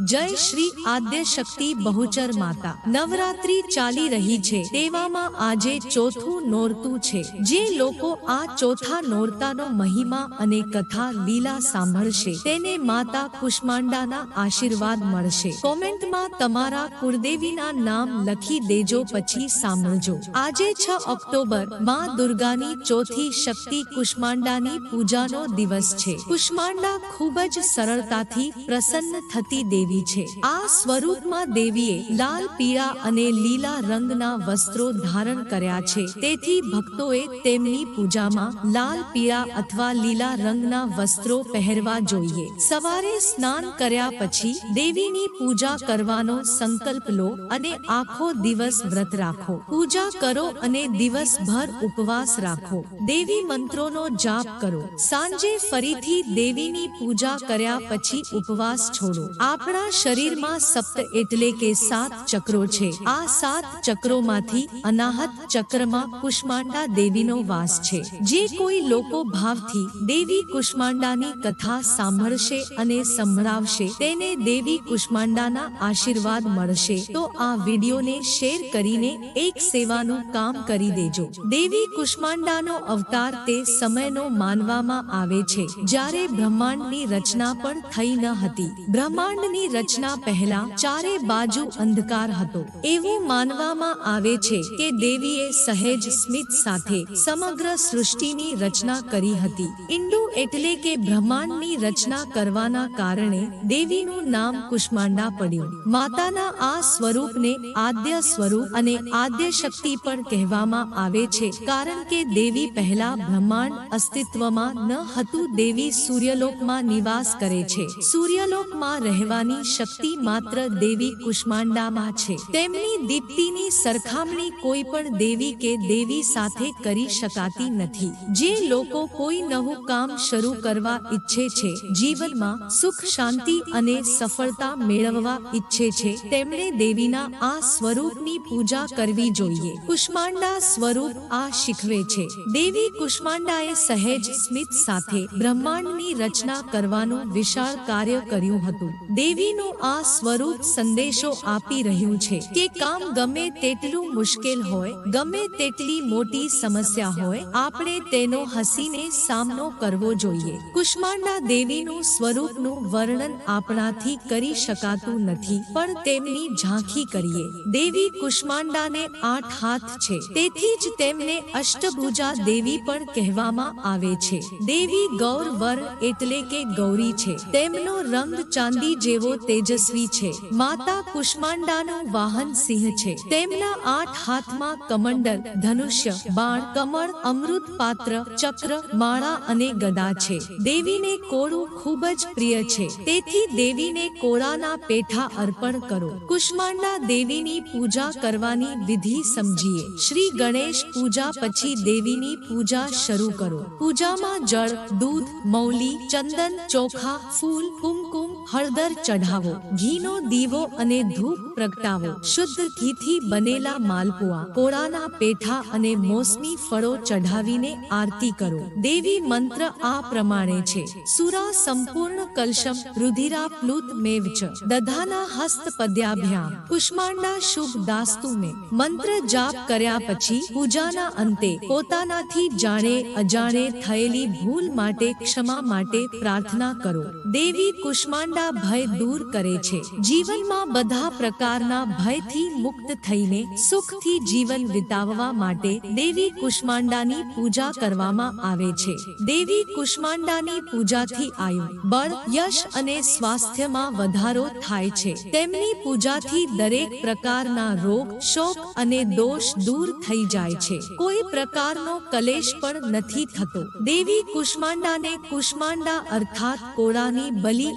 જય શ્રી આદ્ય શક્તિ બહુચર માતા. નવરાત્રી ચાલી રહી છે. તેવામાં આજે ચોથું નોરતું છે. જે લોકો આ ચોથા નોરતાનો મહિમા અને કથા લીલા સાંભળશે, તેને માતા કુષ્માંડાના આશીર્વાદ મળશે. કોમેન્ટમાં તમારા કુળદેવીના નામ લખી દેજો, પછી સાંભળજો. આજે છ ઓક્ટોબર, માં દુર્ગાની ચોથી શક્તિ કુષ્માંડાની પૂજાનો દિવસ છે. કુષ્માંડા ખૂબ જ સરળતાથી પ્રસન્ન થતી દેવી છે. આ સ્વરૂપમાં દેવીએ લાલ, પીળા અને લીલા રંગના વસ્ત્રો ધારણ કર્યા છે. તેથી ભક્તોએ તેમની પૂજામાં લાલ, પીળા અથવા લીલા રંગના વસ્ત્રો પહેરવા જોઈએ. સવારે સ્નાન કર્યા પછી દેવીની પૂજા કરવાનો સંકલ્પ લો અને આખો દિવસ વ્રત રાખો. પૂજા કરો અને દિવસભર ઉપવાસ રાખો. દેવી મંત્રોનો જાપ કરો. સાંજે ફરીથી દેવીની પૂજા કર્યા પછી ઉપવાસ છોડો. આપણા શરીરમાં સપ્ત એટલે કે સાત ચક્રો છે. આ સાત ચક્રોમાંથી અનાહત ચક્રમાં કુષ્માંડા દેવીનો વાસ છે. જે કોઈ લોકો ભાવથી દેવી કુષ્માંડાની કથા સાંભળશે અને સંભળાવશે, તેને દેવી કુષ્માંડાના આશીર્વાદ મળશે. તો આ વિડીયોને શેર કરીને એક સેવાનું કામ કરી દેજો. દેવી કુષ્માંડાનો અવતાર તે સમયનો માનવામાં આવે છે. જ્યારે બ્રહ્માંડની રચના પણ થઈ ન હતી. બ્રહ્માંડની રચના પહેલા ચારે બાજુ અંધકાર હતો. એવું માનવામાં આવે છે કે દેવીએ સહેજ સ્મિત સાથે સમગ્ર સૃષ્ટિની રચના કરી હતી. ઇન્ડુ એટલે કે બ્રહ્માંડની રચના કરવાના કારણે દેવીનું નામ કુષ્માંડા પડ્યું. માતાના આ સ્વરૂપને આદ્ય સ્વરૂપ અને આદ્ય શક્તિ પણ કહેવામાં આવે છે. કારણ કે દેવી પહેલા બ્રહ્માંડ અસ્તિત્વમાં ન હતું. દેવી સૂર્યલોકમાં નિવાસ કરે છે. સૂર્યલોકમાં રહેવાની શક્તિ માત્ર દેવી કુષ્માંડામાં છે. તેમની દીપ્તિની સરખામણી કોઈ પણ દેવી કે દેવી સાથે કરી શકાતી નથી. જે લોકો કોઈ નવું કામ શરૂ કરવા ઈચ્છે છે, જીવનમાં સુખ, શાંતિ અને સફળતા મેળવવા ઈચ્છે છે, તેમણે દેવીના આ સ્વરૂપની પૂજા કરવી જોઈએ. કુષ્માંડા સ્વરૂપ આ શીખવે છે. દેવી કુષ્માંડાએ સહેજ સ્મિત સાથે બ્રહ્માંડની રચના કરવાનું વિશાળ કાર્ય કર્યું હતું. દેવીનું આ સ્વરૂપ સંદેશો આપી રહ્યું છે કે કામ ગમે તેટલું મુશ્કેલ હોય, ગમે તેટલી મોટી સમસ્યા હોય, આપણે તેનો હસીને સામનો કરવો જોઈએ. કુષ્માંડા દેવીનું સ્વરૂપનું વર્ણન આપણાથી કરી શકાતું નથી, પણ તેમની ઝાંખી કરીએ. દેવી કુષ્માંડાને આઠ હાથ છે, તેથી જ તેમને અષ્ટભુજા દેવી પણ કહેવામાં આવે છે. દેવી ગૌર વર એટલે કે ગૌરી છે. તેમનો રંગ ચાંદી જેવો તેજસ્વી છે. માતા કુષ્માંડાનું વાહન સિંહ છે. તેમના આઠ હાથમાં કમંડલ, ધનુષ્ય, બાણ, કમળ, અમૃત પાત્ર, ચક્ર, માળા અને ગદા છે. દેવીને કોળું ખૂબ જ પ્રિય છે. તેથી દેવીને કોળાના પેઠા અર્પણ કરો. કુષ્માંડા દેવીની પૂજા કરવાની વિધિ સમજીએ. શ્રી ગણેશ પૂજા પછી દેવીની પૂજા શરૂ કરો. પૂજામાં જળ, દૂધ, મૌલી, ચંદન, ચોખા, ફૂલ, કુમકુમ હળદર ચઢાવો, ઘીનો દીવો અને ધૂપ પ્રગટાવો. શુદ્ધ ઘીથી બનેલા માલપુઆ, કોળાના પેઠા અને મોસમી ફળો ચઢાવીને આરતી કરો. દેવી મંત્ર આ પ્રમાણે છે. સુરા સંપૂર્ણ કલશમ રુધિરા પ્લુત મેવ ચ દધાના હસ્ત પદ્યાભ્યામ કુષ્માંડા શુભ દાસ્તુ મે. મંત્ર જાપ કર્યા પછી પૂજાના અંતે પોતાનાથી જાણે અજાણે થયેલી ભૂલ માટે, ક્ષમા માટે પ્રાર્થના કરો. દેવી કુષ્માંડા ભય દૂર કરે છે. જીવનમાં બધા પ્રકારના ભયથી મુક્ત થઈને સુખથી જીવન વિતાવવા માટે દેવી કુષ્માંડાની પૂજા કરવામાં આવે છે. દેવી કુષ્માંડાની પૂજાથી આયુ, બળ, યશ અને સ્વાસ્થ્યમાં વધારો થાય છે. તેમની પૂજાથી દરેક પ્રકારના રોગ, શોક અને દોષ દૂર થઈ જાય છે. કોઈ પ્રકારનો કલેશ પણ નથી થતો. દેવી કુષ્માંડાને કુષ્માંડા અર્થાત કોળાની બલિ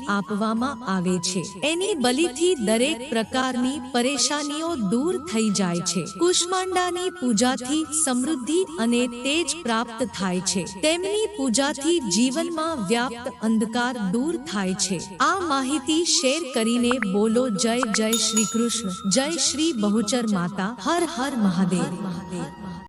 આપવામાં આવે છે. એની બલિથી દરેક પ્રકારની પરેશાનીઓ દૂર થઈ જાય છે. કુષ્માંડાની પૂજાથી સમૃદ્ધિ અને તેજ પ્રાપ્ત થાય છે. તેમની પૂજાથી જીવનમાં વ્યાપ્ત અંધકાર દૂર થાય છે. આ માહિતી શેર કરીને બોલો જય જય શ્રી કૃષ્ણ. જય શ્રી બહુચર માતા. હર હર મહાદેવ મહાદેવ.